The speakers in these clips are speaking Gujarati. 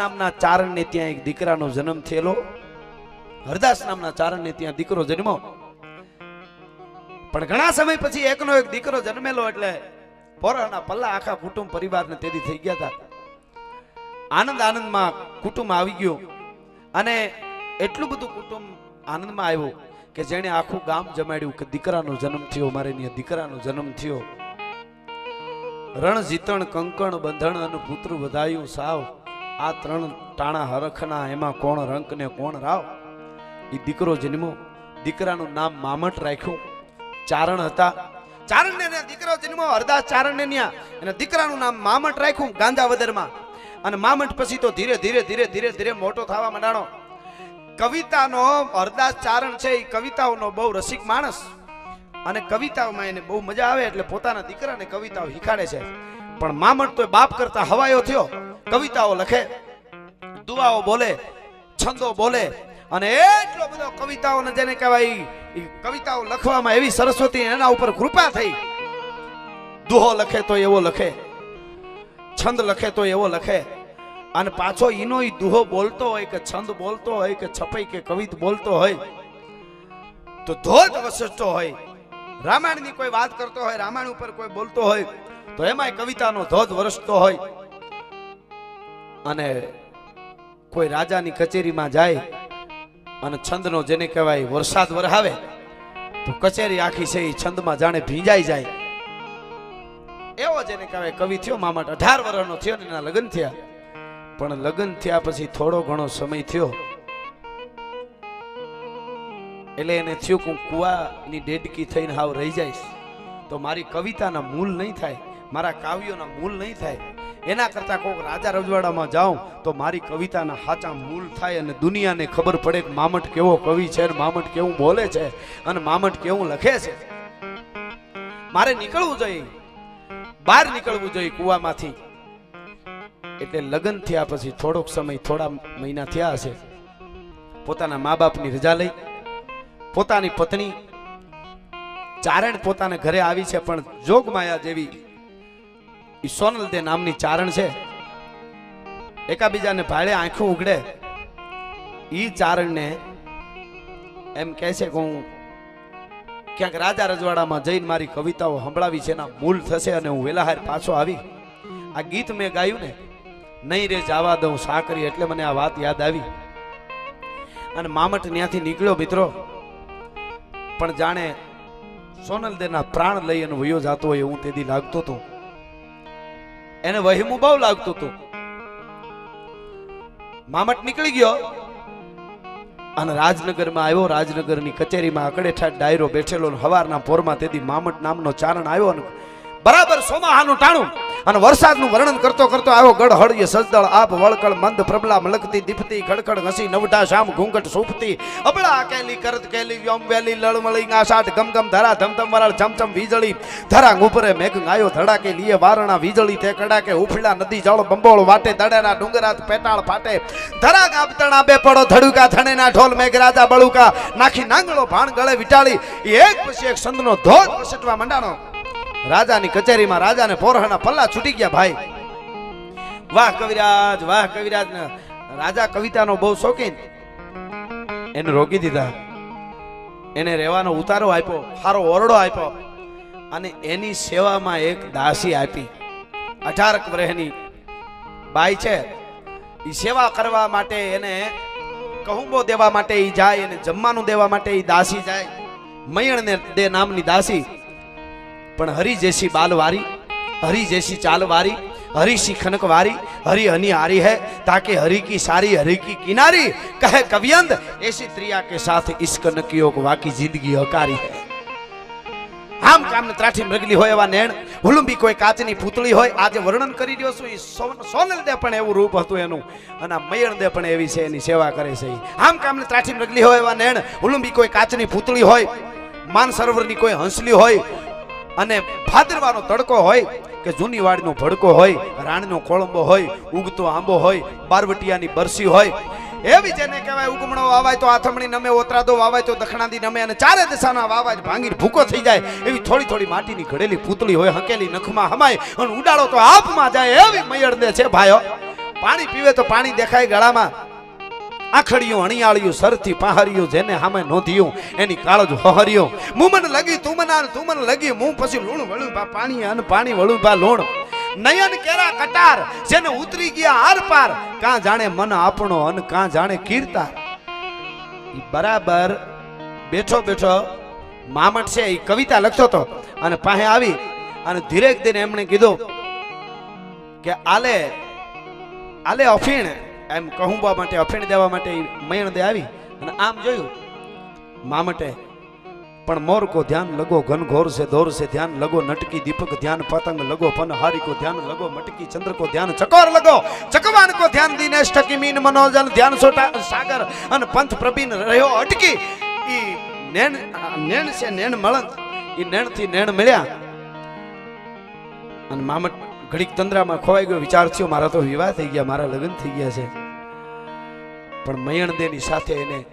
નામના ચારણને ત્યાં એક દીકરાનો જન્મ થયેલો. હરદાસ નામના ચારણને ત્યાં દીકરો જન્મો પણ ઘણા સમય પછી એકનો એક દીકરો જન્મેલો એટલે પોરાના પલ્લા આખા કુટુંબ પરિવારને તેદી થઈ ગયા હતા. આનંદ આનંદમાં કુટુંબ આવી ગયું. અને એટલું બધું કુટુંબ આનંદમાં આવ્યું કે જેણે આખું ગામ જમાડ્યું કે દીકરાનો જન્મ થયો, મારે ત્યાં દીકરાનો જન્મ થયો. રણ જીતણ કંકણ, બંધણ અને પુત્ર વધાયું સાવ આ ત્રણ ટાણા હરખના એમાં કોણ રંક ને કોણ રાવ? એ દીકરો જન્મો દીકરાનું નામ મામટ રાખ્યું. ચારણ હતા. ચારણ ને દીકરો જન્મો હરદાસ ચારણ ને ન્યા. અને દીકરાનું નામ મામટ રાખ્યું ગાંધાવદરમાં. અને મામટ પછી તો ધીરે ધીરે ધીરે ધીરે ધીરે મોટો થવા માંડાણો. કવિતાનો હરદાસ ચારણ છે એ કવિતાઓનો બહુ રસિક માણસ. અને કવિતાઓમાં એને બહુ મજા આવે એટલે પોતાના દીકરાને કવિતાઓ શીખાડે છે. પણ મામટ તો બાપ કરતા હવાયો થયો. કવિતાઓ લખે, દુઆઓ બોલે, છંદો બોલે, અને એટલો બધો કવિતાઓને જેને કહેવાય કવિતાઓ લખવામાં એવી સરસ્વતી એના ઉપર કૃપા થઈ. દુહો લખે તો એવો લખે, છંદ લખે તો એવો લખે, અને પાછો ઈ દુહો બોલતો હોય કે છંદ બોલતો હોય કે છપાઈ કે કવિત બોલતો હોય, તો ધોધ વસતો હોય. રામાયણની કોઈ વાત કરતો હોય, રામાયણ ઉપર કોઈ બોલતો હોય, તો એમાંય કવિતાનો ધોધ વરસતો હોય. અને કોઈ રાજાની કચેરીમાં જાય અને છંદનો જેને કહેવાય વરસાદ વરહાવે, તો કચેરી આખી છે એ છંદમાં જાણે ભીંજાઈ જાય. એવો જેને કહેવાય કવિ થયો મામટ અઢાર વર્ષનો થયો ને એના લગ્ન થયા. પણ લગ્ન થયા પછી થોડો ઘણો સમય થયો. એટલે એને થયું કે હું કુવાની ડેડકી થઈને હાવ રહી જઈશ. તો મારી કવિતાના મૂલ નહીં થાય, મારા કાવ્યોના મૂલ નહીં થાય. એના કરતા કોઈક રાજા રજવાડામાં જાઉં, તો મારી કવિતાના સાચા મૂલ થાય અને દુનિયાને ખબર પડે કે મામટ કેવો કવિ છે અને મામટ કેવું બોલે છે અને મામટ કેવું લખે છે. મારે નીકળવું જોઈએ. બહાર નીકળવું જોઈએ કુવામાંથી. એટલે લગ્ન થયા પછી થોડોક સમય થોડા મહિના થયા હશે. પોતાના મા બાપની રજા લઈ. પોતાની પત્ની. ચારણ પોતાના ઘરે આવી છે, પણ જોગમાયા જેવી ઈ સોનલ તે નામની ચારણ છે. એકાબીજાને ભાડે આંખું ઉગડે ઈ ચારણને એમ કહે છે કે હું ક્યાંક રાજા રજવાડામાં જઈને મારી કવિતાઓ સંભળાવી છે, એના મૂળ થશે અને હું વેલાહાર પાછો આવી. આ ગીત મેં ગાયું ને, નહીં રે જાવા દઉં સાકરી, એટલે મને આ વાત યાદ આવી. અને મામટ ત્યાંથી નીકળ્યો મિત્રો, પણ જાણે સોનલ દેના પ્રાણ લઈ અને વયો જતો હોય એવું તેથી લાગતો હતો. એને વહીમું બહુ લાગતું હતું. મામટ નીકળી ગયો અને રાજનગરમાં આવ્યો. રાજનગરની કચેરીમાં અકડેઠા ડાયરો બેઠેલો હવારના પોરમાં તેથી મામટ નામનો ચારણ આવ્યો બરાબર સોમાહાનું ટાણું અને વરસાદનું વર્ણન કરતો કરતો આવ્યો ગઢ હળીએ સજદળ આપ વળકળ, મંદ, પ્રબલા, મલકતી, દીપતી, ખડખડ, ઘસી નવટા શામ, ઘૂંઘટ, સૂપતી, અબળા, કેલી, કરત, કેલી, વ્યોમ, વેલી, લળમળી આસાટ ગમ ગમ ધરા, ધમધમ, વરાળ ચમચમ વીજળી ધરા ઉપરે મેઘ ગાયો, ધડાકે, લીએ, વારણા, વીજળી, તે કડાકે ઉફળા નદી, જળ, બંબોળ, વાટે, દડેના, ડુંગરાત, પેટાળ, ફાટે ધરા ગાબતણા બે પડો ધડુકા, ધણેના, ઢોલ, મેઘરાજા, બળુકા, નાખી, નાંગળો, ભાણ, ગળે, વિટાળી, એક પછી એક સંતનો ધોધ પસટવા મંડાણો. રાજાની કચેરીમાં રાજાને પોરહાના પલ્લા છૂટી ગયા ભાઈ. વાહ કવિરાજ વાહ કવિરાજ રાજા કવિતાનો બહુ શોખીન. એને રોકી દીધા. એને રહેવાનો ઉતારો આપ્યો સારો ઓરડો આપ્યો અને એની સેવામાં એક દાસી આપી. અઢારક વર્ષની બાઈ છે. એ સેવા કરવા માટે એને કહુંબો દેવા માટે એ જાય અને જમવાનું દેવા માટે એ દાસી જાય. મયણને દે નામની દાસી પણ હરી જેસી બાલવારી, હરી જેસી ચાલવારી હરી સી ખનકવારી, હરી હની હારી હૈ, તાકે હરી કી સારી, હરી કી કિનારી, કહે કવિયંદ, એસી ત્રિયા કે સાથ ઇશ્ક નકિયો વાકી જિંદગી હકારી હૈ. આમ કામને ત્રાઠી મૃગલી હોય એવા નેણ, હુલુંબી કોઈ કાચની પૂતળી હોય, આજે વર્ણન કરી રહ્યો છું એ સોનલ દે પણ એવું રૂપ હતું એનું, અને આ મયણ દે પણ એવી છે, એની સેવા કરે છે આમ કામને ત્રાઠી મૃગલી હોય એવા નેણ, હુલુંબી કોઈ કાચની પૂતળી હોય, માન સરોવરની કોઈ હંસલી હોય અને ભાદરવાનો તડકો હોય કે જૂની વાડીનો ભડકો હોય, રાણનો કોળંબો હોય ઉગતો આંબો હોય, બારવટિયાની બરસી હોય, એવી જેને કહેવાય ઉગમણો વાવાય તો આથમણી નમે, ઓતરાદો વાવાય તો દખણાદી નમે અને ચારે દિશાના વાવાય ભાંગીર ભૂકો થઈ જાય. એવી થોડી થોડી માટીની ઘડેલી પૂતળી હોય, હકેલી નખમાં હમાય અને ઉડાડો તો આપમાં જાય એવી મયળ દે છે ભાઈઓ. પાણી પીવે તો પાણી દેખાય ગળામાં. આખડિયું, અણિયાળિયું, સરથી પહારિયું, જેને સામે નોંધ્યું, એની કાળજ હોહર્યો. મુમન લગી, તુમન મને તુમન લગી, મું પછી લૂણ વળું બા પાણી અન પાણી વળું બા લૂણ. નયન કેરા કટાર, જેને ઉતરી ગયા આર પાર, કાં જાણે મન આપણો અન કાં જાણે કીર્તાર. બરાબર બેઠો બેઠો મામટ છે એ કવિતા લખતો હતો અને પાસે આવી, અને ધીરેક ધીરે એમણે કીધું કે, આલે આલે અફીણ એમ કહુંબા માટે અફેણ દેવા માટે મયણ દે આવી અને આમ જોયું મામટે પણ મોર કો ધ્યાન લગો, ઘનઘોર છે દોર સે ધ્યાન લગો, નટકી દીપક ધ્યાન, પતંગ લગો, પન હારી કો ધ્યાન લગો, મટકી ચંદ્ર કો ધ્યાન, ચકોર લગો ચકવાન કો ધ્યાન દીને ટકી મીન મનોજન, ધ્યાન સોટા સાગર અને પંથ પ્રબીન રહ્યો અટકી. ઈ નેણ નેણ છે, નેણ મળંત, ઈ નેણથી નેણ મળ્યા. અને મામટ ઘડીક તંદ્રામાં ખોવાઈ ગયો, વિચાર થયો, મારા તો વિવાહ થઈ ગયા, મારા લગ્ન થઈ ગયા છે. પણ મયણ દેની સાથે એને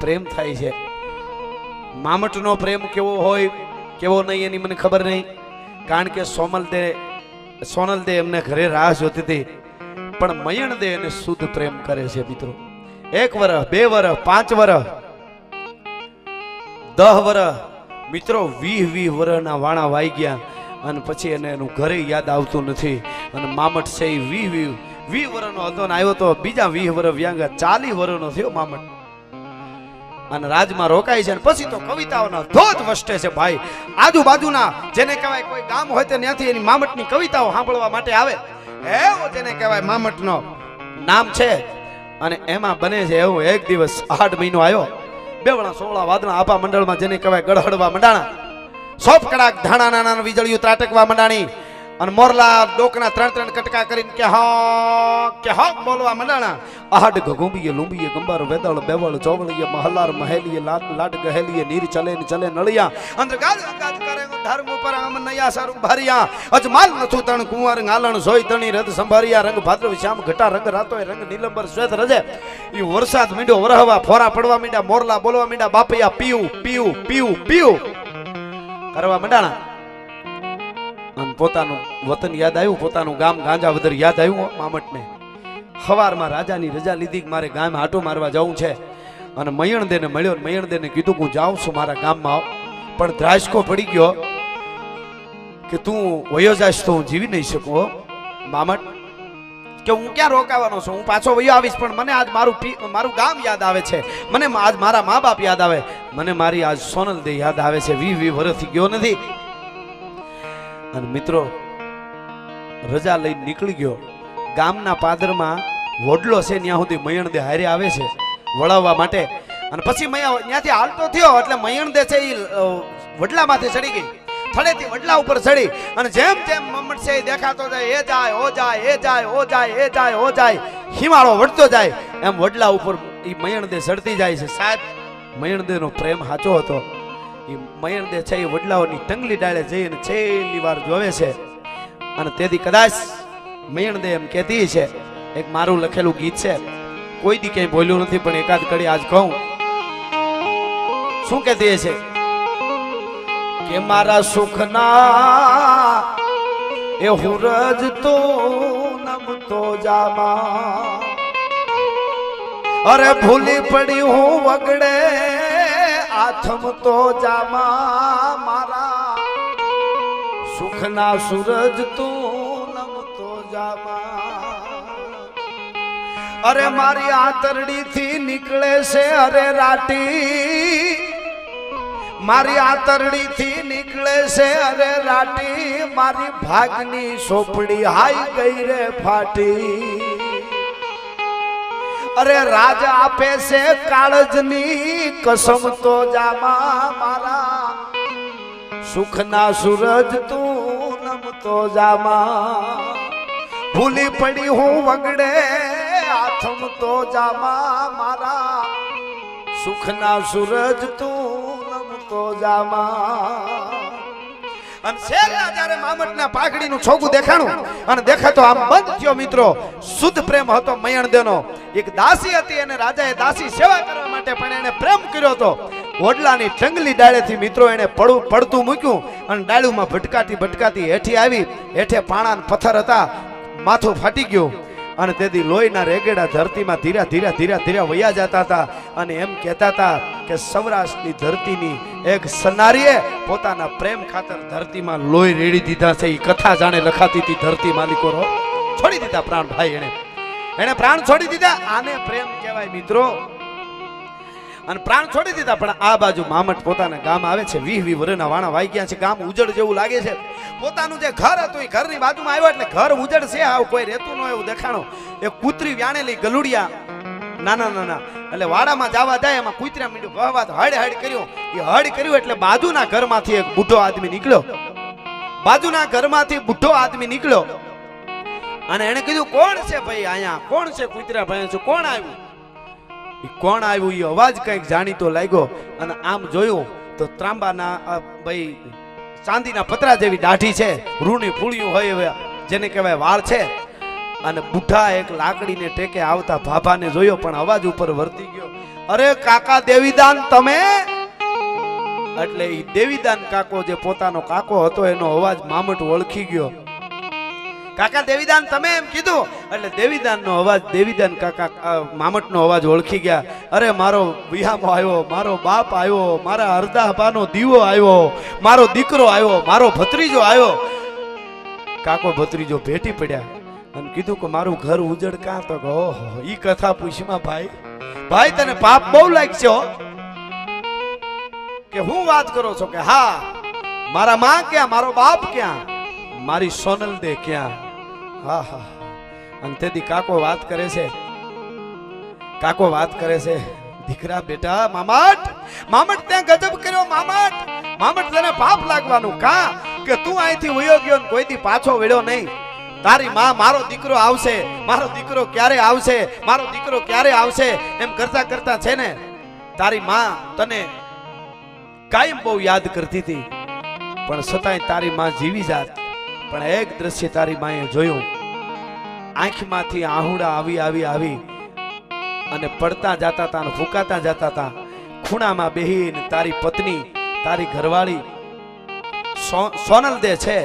પ્રેમ થાય છે. મામટનો પ્રેમ કેવો હોય, કેવો નહીં, એની મને ખબર નહીં. કારણ કે સોમલ દે સોનલ દે એમને ઘરે રાહ જોતી હતી. પણ મયણ દે એને શુદ્ધ પ્રેમ કરે છે, મિત્રો. એક વર્ષ બે વર્ષ પાંચ વર્ષ દહ વર્ષ મિત્રો વીહ વીહ વર્ષના વાણા વાઈ ગયા. અને પછી એને એનું ઘરે યાદ આવતું નથી. અને મામટ છે એ વીહ વીહ વીહ વર્ષનો હતો ને આવ્યો તો બીજા વીહ વર્ષ વ્યાંગા ચાલી વર્ષનો થયો મામટ. અને રાજમાં રોકાય છે અને પછી તો કવિતાઓના ધોધ વસ્ટે છે ભાઈ. આજુબાજુના જેને કહેવાય કોઈ ગામ હોય તો ત્યાંથી એની મામટની કવિતાઓ સાંભળવા માટે આવે. એવો જેને કહેવાય મામટનો નામ છે. અને એમાં બને છે એવું એક દિવસ આઠ મહિનો આવ્યો. બેવડા સોળા વાદણા આપા મંડળમાં જેને કહેવાય ગળહડવા મંડાણા. સોપ કડાક, ધાણા નાના વીજળીઓ ત્રાટકવા મંડાણી અને મોરલા ડોકના ત્રણ ત્રણ કટકા કરીને કે હા કે હા, બોલવા મંડાણા. આહડ ઘગુંબીએ લુંબીએ, ગંબર, વેદળ, બેવળ, ચોવળીએ, મહલાર, મહેલીએ લાડ લાડ ગહેલીએ, નીર ચલે ને ચલે નળિયા. અંદર ગાજ ગાજ કરે ધર્મ ઉપર આમ નયા સારું ભારિયા અજમાલ નથુ તણ, કુંવર, ગાલણ જોઈ તણી રદ સંભારિયા, રંગ ભાદ્રવ, શ્યામ, ઘટા, રંગ રાતોય, રંગ નીલંબર, શ્વેત રજે. ઈ વરસાદ મીંડો વરહવા, ફોરા પડવા મીંડા મોરલા બોલવા મીંડા બાપૈયા પીયું પીયું પીયું પીવું કરવા મંડાણા? અને પોતાનું વતન યાદ આવ્યું, પોતાનું ગામ ગાંજાવદર યાદ આવ્યું મામટને. સવારમાં રાજાની રજા લીધી મારે ગામ આટો મારવા જવું છે. અને મયણ દેને મળ્યો ને મયણ દેને કીધું હું જાઉં છું મારા ગામમાં પણ દ્રાસકો પડી ગયો કે તું વયો જાશ તો હું જીવી નહીં શકું મામટ, કે હું ક્યાં રોકાવાનો છું? હું પાછો વયો આવીશ, પણ મને આજ મારું મારું ગામ યાદ આવે છે. મને આજ મારા મા બાપ યાદ આવે. મને મારી આજ સોનલ દે યાદ આવે છે. વી વી વર્ષથી ગયો નથી. અને મિત્રો, રજા લઈ નીકળી ગયો. ગામના પાદરમાં વડલો છે, ત્યાં સુધી મયણ દે હારે આવે છે, વળાવવા માટે. અને પછી મયા ત્યાંથી હાલતો થયો, એટલે મયણ દે છે એ વડલામાંથી ચડી ગઈ. થળેથી વડલા ઉપર ચડી. અને જેમ જેમ મમ્મટ છે દેખાતો જાય, એ જાય, ઓ જાય, એ જાય, ઓ જાય, એ જાય, ઓ જાય. હિમાળો વળતો જાય. એમ વડલા ઉપર એ મયણ દે ચડતી જાય છે. સાહેબ મયણ દેનો પ્રેમ સાચો હતો. એ મયણદે છે એ વડલાઓની ટંગલી ડાળે જઈને છેલ્લી વાર જોવે છે. અને તેથી કદાચ મયણદે એમ કહેતી છે, એક મારું લખેલું ગીત છે. કોઈ દી ક્યાંય બોલ્યું નથી, પણ એકાદ કડી આજ કહું. શું કહેતી છે કે મારા સુખના એ હુરજ તો નમતો જામા. અરે ભૂલી પડી હું વગડે આથમ તો જામા મારા. સુખના સૂરજ તું નમતો જામા. અરે મારી આંતરડી થી નીકળે છે, અરે રાટી. મારી આંતરડી થી નીકળે છે, અરે રાટી. મારી ભાગની સોપડી હાઈ ગઈ રે ફાટી. અરે રાજા આપે છે કાળજની કસમ તો જામા મારા. સુખના સૂરજ તું નમતો જામા. ભૂલી પડી હું વગડે આથમ તો જામા મારા. સુખના સૂરજ તું નમતો જામા. અને છેલ્લા જ્યારે મામટના પાઘડીનું છોગું દેખાણું અને દેખાતો આમ બંધ થયો મિત્રો, શુદ્ધ પ્રેમ હતો મયણ દેનો એક દાસી હતી અને રાજાએ દાસી સેવા કરવા માટે પણ એને પ્રેમ કર્યો હતો. ઓડલાની જંગલી ડાળેથી મિત્રો એને પડું પડતું મૂક્યું અને ડાળુમાં ભટકાતી ભટકાતી હેઠી આવી. હેઠે પાણા પથ્થર હતા. માથું ફાટી ગયું. અને તેથી લોહીના રેગેડા ધરતીમાં ધીરા ધીરા ધીરા ધીરા વયા જતા હતા. અને એમ કહેતા હતા કે સૌરાષ્ટ્રની ધરતીની એક સનારીએ પોતાના પ્રેમ ખાતર ધરતીમાં લોહી રેડી દીધા છે. એ કથા જાણે લખાતી હતી ધરતી માલિકોનો છોડી દીધા પ્રાણ ભાઈ એને એને પ્રાણ છોડી દીધા. આને પ્રેમ કહેવાય મિત્રો અને પ્રાણ છોડી દીધા. પણ આ બાજુ મામટ પોતાના ગામ આવે છે. વીહ વીહ વરના વાણા વાઈ ગયા છે. ગામ ઉજળ જેવું લાગે છે. પોતાનું જે ઘર હતું એ ઘરની બાજુમાં આવ્યો એટલે ઘર ઉજળ છે આવું કોઈ રહેતું ન એવું દેખાણો. એ કૂતરી વ્યાણેલી ગલુડિયા નાના નાના. એટલે વાડામાં જવા જાય, એમાં કૂતરા મીંડું વહવાત હડ હડ કર્યું. એ હડ કર્યું એટલે બાજુના ઘરમાંથી એક બુઢો આદમી નીકળ્યો. બાજુના ઘરમાંથી બુઢો આદમી નીકળ્યો. અને એને કીધું, કોણ છે ભાઈ અહીંયા? કોણ છે કૂતરા ભાઈ? કોણ આવ્યું? કોણ આવ્યું? એ અવાજ કંઈક જાણીતો લાગ્યો અને આમ જોયું તો ત્રાંબાના ભાઈ ચાંદીના પતરા જેવી દાઢી છે રૂની ફૂળિયું હોય જેને કહેવાય વાળ છે. અને બુઢા એક લાકડીને ટેકે આવતા ભાભાને જોયો, પણ અવાજ ઉપર વર્તી ગયો, અરે કાકા દેવીદાન તમે? એટલે એ દેવીદાન કાકો જે પોતાનો કાકો હતો, એનો અવાજ મામટ ઓળખી ગયો. કાકા દેવીદાન, તમે એમ કીધું? એટલે દેવીદાનનો અવાજ, દેવીદાન કાકા મામટનો અવાજ ઓળખી ગયા. અરે, મારો વિહામો આવ્યો, મારો બાપ આવ્યો, મારા અર્ધાપાનો દીવો આવ્યો, મારો દીકરો આવ્યો, મારો ભત્રીજો આવ્યો. કાકો ભત્રીજો ભેટી પડ્યા અને કીધું કે મારું ઘર ઉજળ કાં તો ઓહો, ઈ કથા પૂછમાં ભાઈ. ભાઈ, તને પાપ બહુ લાગશે કે હું વાત કરો છો કે હા, મારા માં ક્યાં, મારો બાપ ક્યાં? મારી સોનલ દે ક્યાં? હા હા. કાકો વાત કરે છે. કાકો વાત કરે છે. દીકરા, બેટા, મામાટ, મામટ ત્યાં ગજબ કર્યો, મામાટ. મામટ તને પાપ લાગવાનું. કા? કે તું અહીંથી વયો ગયો કોઈથી પાછો વળ્યો નહીં? તારી માં મારો દીકરો આવશે. મારો દીકરો ક્યારે આવશે? મારો દીકરો ક્યારે આવશે? એમ કરતા કરતા છે ને, તારી માં તને કાયમ બહુ યાદ કરતી હતી. પણ છતાંય તારી માં જીવી જાત. પણ એક દ્રશ્ય તારી માએ જોયું. આંખમાંથી આહુડા આવી આવી આવી અને પડતા જતા હતા અને ફૂંકાતા જતા હતા ખૂણામાં બેહીને તારી પત્ની, તારી ઘરવાળી સોનલ દે છે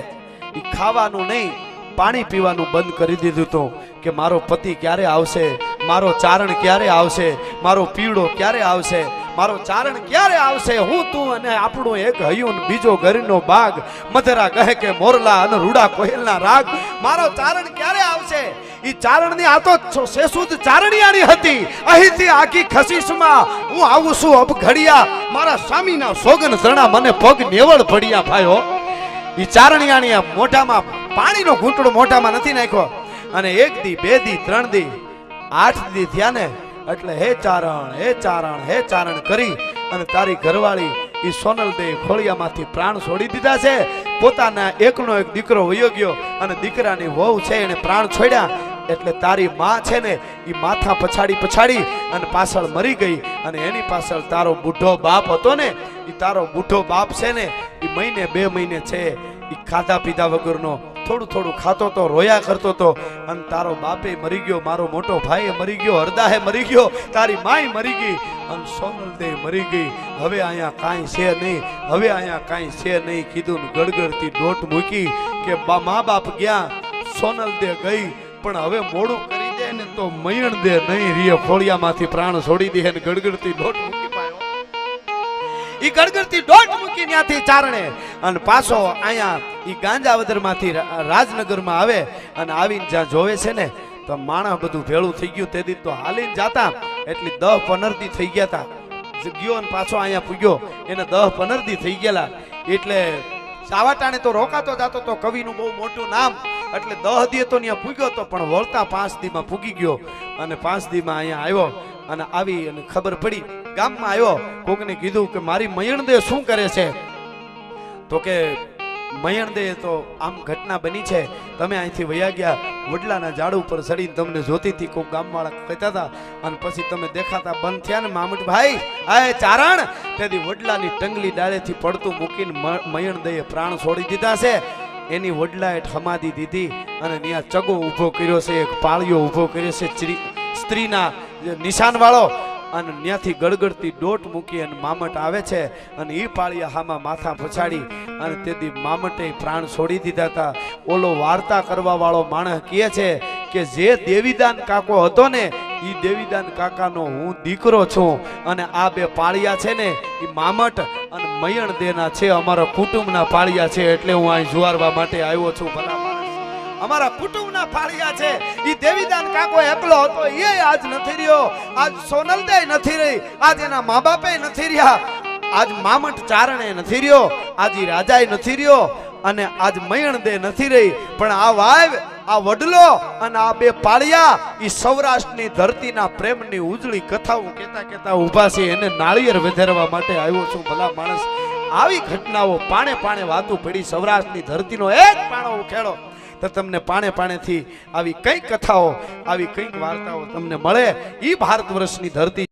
એ ખાવાનું નહીં, પાણી પીવાનું બંધ કરી દીધું હતું કે મારો પતિ ક્યારે આવશે, મારો ચારણ ક્યારે આવશે, મારો પીવડો ક્યારે આવશે મારો ચારણ ક્યારે આવશે? હું તું અને આપણું એક હયું બીજો ઘરનો બાગ. મધરા કહે કે મોરલા અને રૂડા કોયલના રાગ. મારો ચારણ ક્યારે આવશે? ઈ ચારણની આ તો સેસુદ ચારણિયાની હતી. અહીંથી આખી ખસીસમાં હું આવું છું અબ ઘડિયા. મારા સ્વામીના સોગન જણા મને પગ નેવળ પડ્યા ભાઈઓ. ઈ ચારણિયાની મોઢામાં પાણીનો ઘૂંટડો મોઢામાં નથી નાખ્યો. અને એક દી, બે દી, ત્રણ દી, આઠ દી થયા ને એટલે હે ચારણ હે ચારણ હે ચારણ કરી અને તારી ઘરવાળી એ સોનલ દે ખોળિયામાંથી પ્રાણ છોડી દીધા છે. પોતાના એકનો એક દીકરો વયો ગયો અને દીકરાની વહુ છે એને પ્રાણ છોડ્યા. એટલે તારી માં છે ને એ માથા પછાડી પછાડી અને પાછળ મરી ગઈ અને એની પાછળ તારો બુઢો બાપ હતો ને એ તારો બુઢો બાપ છે ને એ મહિને બે મહિને છે એ ખાધા પીધા વગરનો થોડું થોડું ખાતો તો, રોયા કરતો તો, અને તારો બાપે મરી ગયો, મારો મોટો ભાઈ મરી ગયો, હરદાહે મરી ગયો, તારી માય મરી ગઈ, અને સોનલ દે મરી ગઈ, હવે અહીંયા કાંઈ છે નહીં, હવે અહીંયા કાંઈ છે નહીં, કીધું ગડગડતી દોટ મૂકી કે મા બાપ ગયા સોનલ દે ગઈ, પણ હવે મોડું કરી દે ને તો મયણ દે નહીં રીએ ફોળિયામાંથી પ્રાણ છોડી દે, ને ગડગડતી દોટ મૂકી ઈ ગડગડતી દોટ મૂકી ત્યાંથી ચારણે. અને પાછો અહીંયા ઈ ગાંજાવદરમાંથી રાજનગરમાં આવે અને આવીને જ્યાં જોવે છે ને, તો માણસ બધું ભેળું થઈ ગયું. તે દી તો હાલીને જાતા, એટલી દહ પનરતી થઈ ગયા તા. ગયો અને પાછો અહીંયા પૂગ્યો, એને દહ પનરતી થઈ ગયેલા. એટલે સાવાટાણે તો રોકાતો જતો તો કવિનું બહુ મોટું નામ. એટલે દહ દીએ તો ત્યાં પૂગ્યો તો પણ વળતા પાંચ દીમાં પૂગી ગયો. અને પાંચ દીમાં અહીંયા આવ્યો. અને આવી અને ખબર પડી. ગામમાં આવ્યો. કોકને કીધું કે મારી મયણદે શું કરે છે? તો કે મયણદે તો આમ ઘટના બની છે. તમે અહીંથી વયા ગયા. વડલાના ઝાડ ઉપર ચડીને તમને જોતી હતી. કોક ગામવાળા કહેતા હતા, અને પછી તમે દેખાતા બંધ થયા ને મામટભાઈ? આ ચારણ? તેથી વડલાની ટંગલી ડાળેથી પડતું મૂકીને મ- પ્રાણ છોડી દીધા છે. એની વડલા હેઠ હમાદી દીધી અને ત્યાં ચગો ઊભો કર્યો છે. એક પાળીઓ ઊભો કર્યો છે. સ્ત્રીના જે નિશાનવાળો અને ત્યાંથી ગડગડતી દોટ મૂકી અને મામટ આવે છે અને એ પાળિયા હામાં માથા પછાડી અને તેથી મામટે પ્રાણ છોડી દીધા હતા ઓલો વાર્તા કરવા વાળો માણસ કહે છે કે જે દેવીદાન કાકો હતો ને એ દેવીદાન કાકાનો હું દીકરો છું અને આ બે પાળિયા છે ને એ મામટ અને મયણ દેના છે, અમારા કુટુંબના પાળિયા છે, એટલે હું અહીં જુવારવા માટે આવ્યો છું ભલા. અમારા કુટુંબના ફાળિયા છે. ઈ દેવીદાન કાકો એકલો હતો એ આજ નથી રહ્યો. આજ સોનલદે નથી રહી, આજ એના મા બાપે નથી રહ્યા. આજ મામટ ચારણે નથી રહ્યો, આજ રાજાએ નથી રહ્યો અને આજ મયણ દે નથી રહી. પણ આ વાવ, આ વડલો અને આ બે પાળિયા ઈ સૌરાષ્ટ્રની ધરતીના પ્રેમની ઉજળી કથાઓ કહેતા કહેતા ઊભા છે. એને નાળિયેર વધારવા માટે આવ્યો છું, ભલા માણસ. આવી ઘટનાઓ પાણે પાણે વાતું પડી. સૌરાષ્ટ્રની ધરતીનો એક પાણો ઉખેડો. તો તમને પાણે પાણેથી આવી કઈ કથાઓ, આવી કંઈક વાર્તાઓ તમને મળે. એ ભારત વર્ષની ધરતી